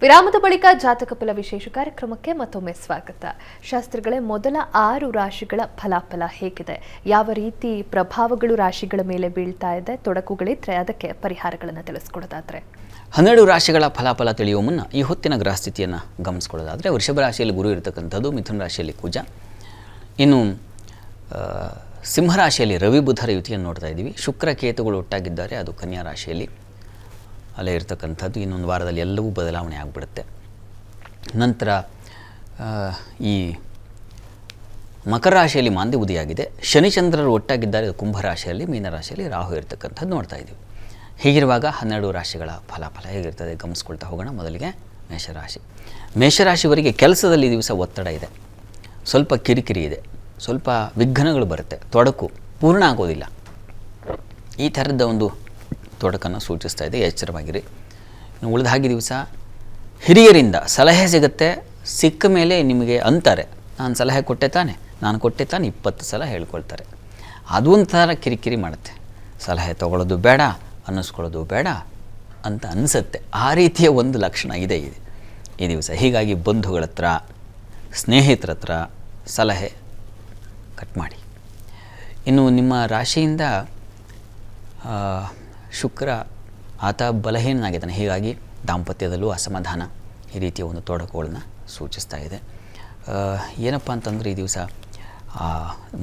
ವಿರಾಮದ ಬಳಿಕ ಜಾತಕ ಫಲ ವಿಶೇಷ ಕಾರ್ಯಕ್ರಮಕ್ಕೆ ಮತ್ತೊಮ್ಮೆ ಸ್ವಾಗತ. ಶಾಸ್ತ್ರಿಗಳೇ, ಮೊದಲ ಆರು ರಾಶಿಗಳ ಫಲಾಫಲ ಹೇಗಿದೆ? ಯಾವ ರೀತಿ ಪ್ರಭಾವಗಳು ರಾಶಿಗಳ ಮೇಲೆ ಬೀಳ್ತಾ ಇದೆ? ತೊಡಕುಗಳಿದ್ರೆ ಅದಕ್ಕೆ ಪರಿಹಾರಗಳನ್ನು ತಿಳಿಸ್ಕೊಡೋದಾದ್ರೆ. ಹನ್ನೆರಡು ರಾಶಿಗಳ ಫಲಾಫಲ ತಿಳಿಯುವ ಮುನ್ನ ಈ ಹೊತ್ತಿನ ಗ್ರಹಸ್ಥಿತಿಯನ್ನು ಗಮನಿಸ್ಕೊಳ್ಳೋದಾದರೆ, ವೃಷಭ ರಾಶಿಯಲ್ಲಿ ಗುರು ಇರತಕ್ಕಂಥದ್ದು, ಮಿಥುನ ರಾಶಿಯಲ್ಲಿ ಕುಜ. ಇನ್ನು ಸಿಂಹರಾಶಿಯಲ್ಲಿ ರವಿ ಬುಧರ ಯುತಿಯನ್ನು ನೋಡ್ತಾ ಇದ್ದೀವಿ. ಶುಕ್ರ ಕೇತುಗಳು ಒಟ್ಟಾಗಿದ್ದಾರೆ, ಅದು ಕನ್ಯಾ ರಾಶಿಯಲ್ಲಿ. ಅಲ್ಲೇ ಇರ್ತಕ್ಕಂಥದ್ದು ಇನ್ನೊಂದು ವಾರದಲ್ಲಿ ಎಲ್ಲವೂ ಬದಲಾವಣೆ ಆಗಿಬಿಡುತ್ತೆ. ನಂತರ ಈ ಮಕರ ರಾಶಿಯಲ್ಲಿ ಮಾಂದಿ ಉದಿಯಾಗಿದೆ ಶನಿಚಂದ್ರರು ಒಟ್ಟಾಗಿದ್ದಾರೆ. ಕುಂಭರಾಶಿಯಲ್ಲಿ ಮೀನರಾಶಿಯಲ್ಲಿ ರಾಹು ಇರ್ತಕ್ಕಂಥದ್ದು ನೋಡ್ತಾ ಇದ್ದೀವಿ ಹೀಗಿರುವಾಗ ಹನ್ನೆರಡು ರಾಶಿಗಳ ಫಲಾಫಲ ಹೇಗಿರ್ತದೆ ಗಮನಿಸ್ಕೊಳ್ತಾ ಹೋಗೋಣ ಮೊದಲಿಗೆ ಮೇಷರಾಶಿ. ಮೇಷರಾಶಿವರಿಗೆ ಕೆಲಸದಲ್ಲಿ ದಿವಸ ಒತ್ತಡ ಇದೆ. ಸ್ವಲ್ಪ ಕಿರಿಕಿರಿ ಇದೆ. ಸ್ವಲ್ಪ ವಿಘ್ನಗಳು ಬರುತ್ತೆ. ತೊಡಕು ಪೂರ್ಣ ಆಗೋದಿಲ್ಲ. ಈ ಥರದ ಒಂದು ತೊಡಕನ್ನು ಸೂಚಿಸ್ತಾ ಇದೆ, ಎಚ್ಚರವಾಗಿರಿ. ಇನ್ನು ಉಳಿದ ಹಾಗೆ ದಿವಸ ಹಿರಿಯರಿಂದ ಸಲಹೆ ಸಿಗುತ್ತೆ, ಸಿಕ್ಕ ಮೇಲೆ ನಿಮಗೆ ಅಂತಾರೆ, ನಾನು ಸಲಹೆ ಕೊಟ್ಟೆ ತಾನೆ, ನಾನು ಕೊಟ್ಟೆ ತಾನೆ, ಇಪ್ಪತ್ತು ಸಲ ಹೇಳ್ಕೊಳ್ತಾರೆ. ಅದು ಒಂಥರ ಕಿರಿಕಿರಿ ಮಾಡುತ್ತೆ. ಸಲಹೆ ತೊಗೊಳ್ಳೋದು ಬೇಡ, ಅನ್ನಿಸ್ಕೊಳ್ಳೋದು ಬೇಡ ಅಂತ ಅನಿಸುತ್ತೆ. ಆ ರೀತಿಯ ಒಂದು ಲಕ್ಷಣ ಇದೆ ಇದೆ ಈ ದಿವಸ ಹೀಗಾಗಿ ಬಂಧುಗಳ ಹತ್ರ, ಸ್ನೇಹಿತರ ಹತ್ರ ಸಲಹೆ ಕಟ್ ಮಾಡಿ. ಇನ್ನು ನಿಮ್ಮ ರಾಶಿಯಿಂದ ಶುಕ್ರ ಆತ ಬಲಹೀನನಾಗಿದ್ದಾನೆ. ಹೀಗಾಗಿ ದಾಂಪತ್ಯದಲ್ಲೂ ಅಸಮಾಧಾನ ಈ ರೀತಿಯ ಒಂದು ತೊಡಕುಗಳನ್ನ ಸೂಚಿಸ್ತಾ ಇದೆ. ಏನಪ್ಪ ಅಂತಂದರೆ ಈ ದಿವಸ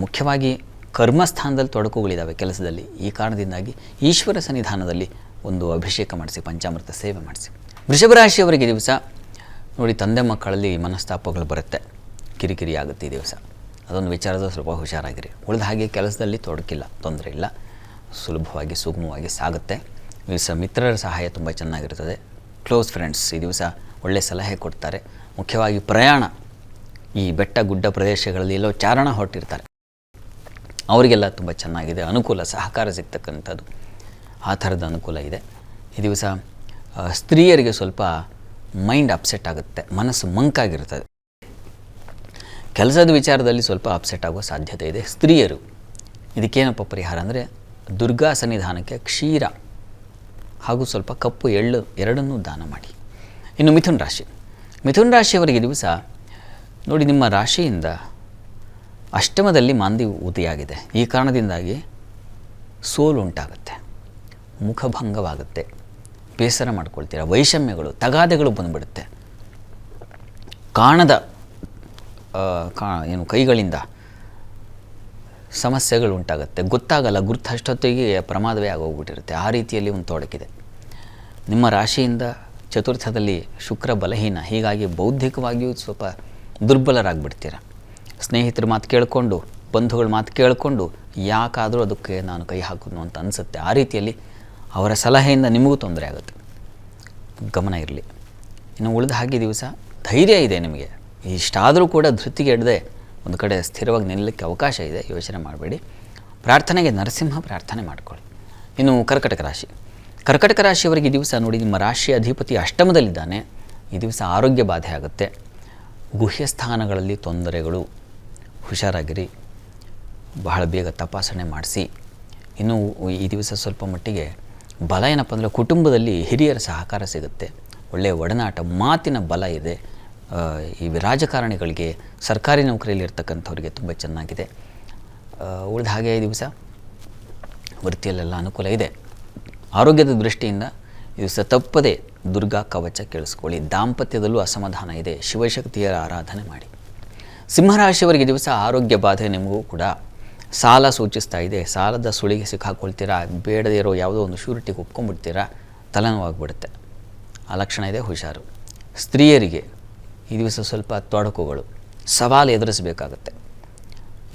ಮುಖ್ಯವಾಗಿ ಕರ್ಮಸ್ಥಾನದಲ್ಲಿ ತೊಡಕುಗಳಿದ್ದಾವೆ ಕೆಲಸದಲ್ಲಿ. ಈ ಕಾರಣದಿಂದಾಗಿ ಈಶ್ವರ ಸನ್ನಿಧಾನದಲ್ಲಿ ಒಂದು ಅಭಿಷೇಕ ಮಾಡಿಸಿ, ಪಂಚಾಮೃತ ಸೇವೆ ಮಾಡಿಸಿ. ವೃಷಭ ರಾಶಿಯವರಿಗೆ ಈ ದಿವಸ ನೋಡಿ, ತಂದೆ ಮಕ್ಕಳಲ್ಲಿ ಮನಸ್ತಾಪಗಳು ಬರುತ್ತೆ. ಕಿರಿಕಿರಿ ಆಗುತ್ತೆ ಈ ದಿವಸ. ಅದೊಂದು ವಿಚಾರದ ಸ್ವಲ್ಪ ಹುಷಾರಾಗಿರಿ. ಉಳಿದ ಹಾಗೆ ಕೆಲಸದಲ್ಲಿ ತೊಡಕಿಲ್ಲ, ತೊಂದರೆ ಇಲ್ಲ. ಸುಲಭವಾಗಿ, ಸುಗಮವಾಗಿ ಸಾಗುತ್ತೆ. ಈ ದಿವಸ ಮಿತ್ರರ ಸಹಾಯ ತುಂಬ ಚೆನ್ನಾಗಿರ್ತದೆ ಕ್ಲೋಸ್ ಫ್ರೆಂಡ್ಸ್ ಈ ದಿವಸ ಒಳ್ಳೆಯ ಸಲಹೆ ಕೊಡ್ತಾರೆ. ಮುಖ್ಯವಾಗಿ ಪ್ರಯಾಣ. ಈ ಬೆಟ್ಟ ಗುಡ್ಡ ಪ್ರದೇಶಗಳಲ್ಲಿ ಎಲ್ಲೋ ಚಾರಣ ಹೊರಟಿರ್ತಾರೆ. ಅವರಿಗೆಲ್ಲ ತುಂಬ ಚೆನ್ನಾಗಿದೆ. ಅನುಕೂಲ, ಸಹಕಾರ ಸಿಗ್ತಕ್ಕಂಥದ್ದು. ಆ ಥರದ ಅನುಕೂಲ ಇದೆ. ಈ ದಿವಸ ಸ್ತ್ರೀಯರಿಗೆ ಸ್ವಲ್ಪ ಮೈಂಡ್ ಅಪ್ಸೆಟ್ ಆಗುತ್ತೆ. ಮನಸ್ಸು ಮಂಕಾಗಿರ್ತದೆ ಕೆಲಸದ ವಿಚಾರದಲ್ಲಿ ಸ್ವಲ್ಪ ಅಪ್ಸೆಟ್ ಆಗೋ ಸಾಧ್ಯತೆ ಇದೆ. ಸ್ತ್ರೀಯರು, ಇದಕ್ಕೇನಪ್ಪ ಪರಿಹಾರ ಅಂದರೆ ದುರ್ಗಾ ಸನ್ನಿಧಾನಕ್ಕೆ ಕ್ಷೀರ ಹಾಗೂ ಸ್ವಲ್ಪ ಕಪ್ಪು ಎಳ್ಳು ಎರಡನ್ನೂ ದಾನ ಮಾಡಿ. ಇನ್ನು ಮಿಥುನ್ ರಾಶಿ. ಮಿಥುನ್ ರಾಶಿಯವರಿಗೆ ದಿವಸ ನೋಡಿ ನಿಮ್ಮ ರಾಶಿಯಿಂದ ಅಷ್ಟಮದಲ್ಲಿ ಮಾಂದಿ ಉದಿಯಾಗಿದೆ ಈ ಕಾರಣದಿಂದಾಗಿ ಸೋಲು ಉಂಟಾಗುತ್ತೆ. ಮುಖಭಂಗವಾಗುತ್ತೆ. ಬೇಸರ ಮಾಡ್ಕೊಳ್ತೀರ. ವೈಷಮ್ಯಗಳು, ತಗಾದೆಗಳು ಬಂದುಬಿಡುತ್ತೆ. ಕಾಣದ ಕಾ, ಏನು ಕೈಗಳಿಂದ ಸಮಸ್ಯೆಗಳು ಉಂಟಾಗುತ್ತೆ ಗೊತ್ತಾಗಲ್ಲ, ಗುರ್ತಷ್ಟೊತ್ತಿಗೆ ಪ್ರಮಾದವೇ ಆಗೋಗ್ಬಿಟ್ಟಿರುತ್ತೆ. ಆ ರೀತಿಯಲ್ಲಿ ಒಂದು ತೊಡಕಿದೆ ನಿಮ್ಮ ರಾಶಿಯಿಂದ ಚತುರ್ಥದಲ್ಲಿ ಶುಕ್ರ ಬಲಹೀನ. ಹೀಗಾಗಿ ಬೌದ್ಧಿಕವಾಗಿಯೂ ಸ್ವಲ್ಪ ದುರ್ಬಲರಾಗ್ಬಿಡ್ತೀರ. ಸ್ನೇಹಿತರ ಮಾತು ಕೇಳಿಕೊಂಡು, ಬಂಧುಗಳ ಮಾತು ಕೇಳಿಕೊಂಡು ಯಾಕಾದರೂ ಅದಕ್ಕೆ ನಾನು ಕೈ ಹಾಕೋದು ಅಂತ ಅನಿಸುತ್ತೆ. ಆ ರೀತಿಯಲ್ಲಿ ಅವರ ಸಲಹೆಯಿಂದ ನಿಮಗೂ ತೊಂದರೆ ಆಗುತ್ತೆ. ಗಮನ ಇರಲಿ. ಇನ್ನು ಉಳಿದ ಹಾಗೆ ದಿವಸ ಧೈರ್ಯ ಇದೆ ನಿಮಗೆ. ಇಷ್ಟಾದರೂ ಕೂಡ ಧೃತಿಗೆ ಎಡದೆ ಒಂದು ಕಡೆ ಸ್ಥಿರವಾಗಿ ನಿಲ್ಲಕ್ಕೆ ಅವಕಾಶ ಇದೆ, ಯೋಚನೆ ಮಾಡಬೇಡಿ. ಪ್ರಾರ್ಥನೆಗೆ ನರಸಿಂಹ ಪ್ರಾರ್ಥನೆ ಮಾಡಿಕೊಳ್ಳಿ. ಇನ್ನು ಕರ್ಕಟಕ ರಾಶಿ. ಕರ್ಕಟಕ ರಾಶಿಯವರಿಗೆ ಈ ದಿವಸ ನೋಡಿ, ನಿಮ್ಮ ರಾಶಿ ಅಧಿಪತಿ ಅಷ್ಟಮದಲ್ಲಿದ್ದಾನೆ. ಈ ದಿವಸ ಆರೋಗ್ಯ ಬಾಧೆ ಆಗುತ್ತೆ. ಗುಹ್ಯ ಸ್ಥಾನಗಳಲ್ಲಿ ತೊಂದರೆಗಳು. ಹುಷಾರಾಗಿರಿ. ಬಹಳ ಬೇಗ ತಪಾಸಣೆ ಮಾಡಿಸಿ. ಇನ್ನು ಈ ದಿವಸ ಸ್ವಲ್ಪ ಮಟ್ಟಿಗೆ ಬಲ ಏನಪ್ಪ ಅಂದರೆ ಕುಟುಂಬದಲ್ಲಿ ಹಿರಿಯರ ಸಹಕಾರ ಸಿಗುತ್ತೆ. ಒಳ್ಳೆಯ ಒಡನಾಟ, ಮಾತಿನ ಬಲ ಇದೆ. ಈ ರಾಜಕಾರಣಿಗಳಿಗೆ ಸರ್ಕಾರಿ ನೌಕರಿಯಲ್ಲಿ ಇರ್ತಕ್ಕಂಥವ್ರಿಗೆ ತುಂಬ ಚೆನ್ನಾಗಿದೆ. ಉಳಿದ ಹಾಗೆ ದಿವಸ ವೃತ್ತಿಯಲ್ಲೆಲ್ಲ ಅನುಕೂಲ ಇದೆ. ಆರೋಗ್ಯದ ದೃಷ್ಟಿಯಿಂದ ದಿವಸ ತಪ್ಪದೆ ದುರ್ಗಾ ಕವಚ ಕೇಳಿಸ್ಕೊಳ್ಳಿ. ದಾಂಪತ್ಯದಲ್ಲೂ ಅಸಮಾಧಾನ ಇದೆ. ಶಿವಶಕ್ತಿಯರ ಆರಾಧನೆ ಮಾಡಿ. ಸಿಂಹರಾಶಿಯವರಿಗೆ ದಿವಸ ಆರೋಗ್ಯ ಬಾಧೆ ನಿಮಗೂ ಕೂಡ ಸಾಲ ಸೂಚಿಸ್ತಾ ಇದೆ. ಸಾಲದ ಸುಳಿಗೆ ಸಿಕ್ಕಾಕೊಳ್ತೀರಾ? ಬೇಡದೇ ಇರೋ ಯಾವುದೋ ಒಂದು ಶೂರಿಟಿಗೆ ಒಪ್ಕೊಂಡ್ಬಿಡ್ತೀರಾ? ತಲೆನೋವಾಗ್ಬಿಡುತ್ತೆ. ಆ ಲಕ್ಷಣ ಇದೆ, ಹುಷಾರು. ಸ್ತ್ರೀಯರಿಗೆ ಈ ದಿವಸ ಸ್ವಲ್ಪ ತೊಡಕುಗಳು. ಸವಾಲು ಎದುರಿಸಬೇಕಾಗತ್ತೆ.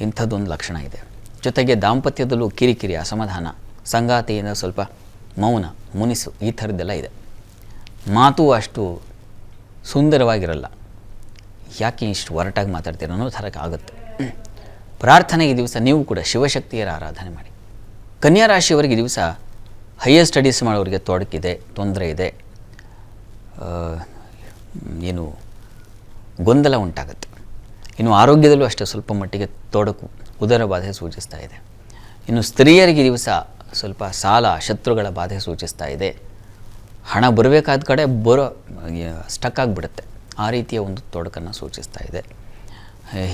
ಇಂಥದ್ದೊಂದು ಲಕ್ಷಣ ಇದೆ. ಜೊತೆಗೆ ದಾಂಪತ್ಯದಲ್ಲೂ ಕಿರಿಕಿರಿ ಅಸಮಾಧಾನ, ಸಂಗಾತಿಯಿಂದ ಸ್ವಲ್ಪ ಮೌನ, ಮುನಿಸು ಈ ಥರದ್ದೆಲ್ಲ ಇದೆ. ಮಾತು ಅಷ್ಟು ಸುಂದರವಾಗಿರಲ್ಲ. ಯಾಕೆ ಇಷ್ಟು ಒರಟಾಗಿ ಮಾತಾಡ್ತೀರ ಅನ್ನೋ ಥರ ಆಗುತ್ತೆ. ಪ್ರಾರ್ಥನೆ ಈ ದಿವಸ ನೀವು ಕೂಡ ಶಿವಶಕ್ತಿಯರ ಆರಾಧನೆ ಮಾಡಿ. ಕನ್ಯಾ ರಾಶಿಯವರಿಗೆ ಈ ದಿವಸ ಹೈಯರ್ ಸ್ಟಡೀಸ್ ಮಾಡೋರಿಗೆ ತೊಡಕಿದೆ, ತೊಂದರೆ ಇದೆ. ಏನು ಗೊಂದಲ ಉಂಟಾಗುತ್ತೆ. ಇನ್ನು ಆರೋಗ್ಯದಲ್ಲೂ ಅಷ್ಟೇ ಸ್ವಲ್ಪ ಮಟ್ಟಿಗೆ ತೊಡಕು, ಉದರ ಬಾಧೆ ಸೂಚಿಸ್ತಾ ಇದೆ. ಇನ್ನು ಸ್ತ್ರೀಯರಿಗೆ ದಿವಸ ಸ್ವಲ್ಪ ಸಾಲ, ಶತ್ರುಗಳ ಬಾಧೆ ಸೂಚಿಸ್ತಾ ಇದೆ. ಹಣ ಬರಬೇಕಾದ ಕಡೆ ಬರೋ ಸ್ಟಕ್ ಆಗಿಬಿಡುತ್ತೆ. ಆ ರೀತಿಯ ಒಂದು ತೊಡಕನ್ನು ಸೂಚಿಸ್ತಾ ಇದೆ.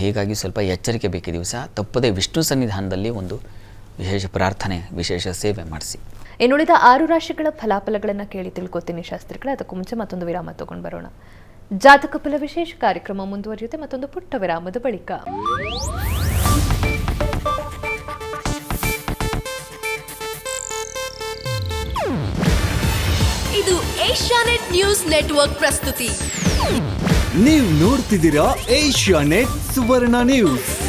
ಹೀಗಾಗಿ ಸ್ವಲ್ಪ ಎಚ್ಚರಿಕೆ ಬೇಕು ದಿವಸ. ತಪ್ಪದೇ ವಿಷ್ಣು ಸನ್ನಿಧಾನದಲ್ಲಿ ಒಂದು ವಿಶೇಷ ಪ್ರಾರ್ಥನೆ, ವಿಶೇಷ ಸೇವೆ ಮಾಡಿಸಿ. ಇನ್ನುಳಿದ ಆರು ರಾಶಿಗಳ ಫಲಾಫಲಗಳನ್ನು ಕೇಳಿ ತಿಳ್ಕೊತೀನಿ ಶಾಸ್ತ್ರಿಗಳೇ. ಅದಕ್ಕೂ ಮುಂಚೆ ಮತ್ತೊಂದು ವಿರಾಮ ತಗೊಂಡು ಬರೋಣ. ಜಾತಕ ಫಲ ವಿಶೇಷ ಕಾರ್ಯಕ್ರಮ ಮುಂದುವರಿಯುತ್ತೆ. ಮತ್ತೊಂದು ಪುಟ್ಟ ವಿರಾಮದ ಬಳಿಕ. ಇದು ಏಷ್ಯಾನೆಟ್ ನ್ಯೂಸ್ ನೆಟ್ವರ್ಕ್ ಪ್ರಸ್ತುತಿ. ನೀವು ನೋಡ್ತಿದ್ದೀರಾ ಏಷ್ಯಾ ನೆಟ್ ಸುವರ್ಣ ನ್ಯೂಸ್.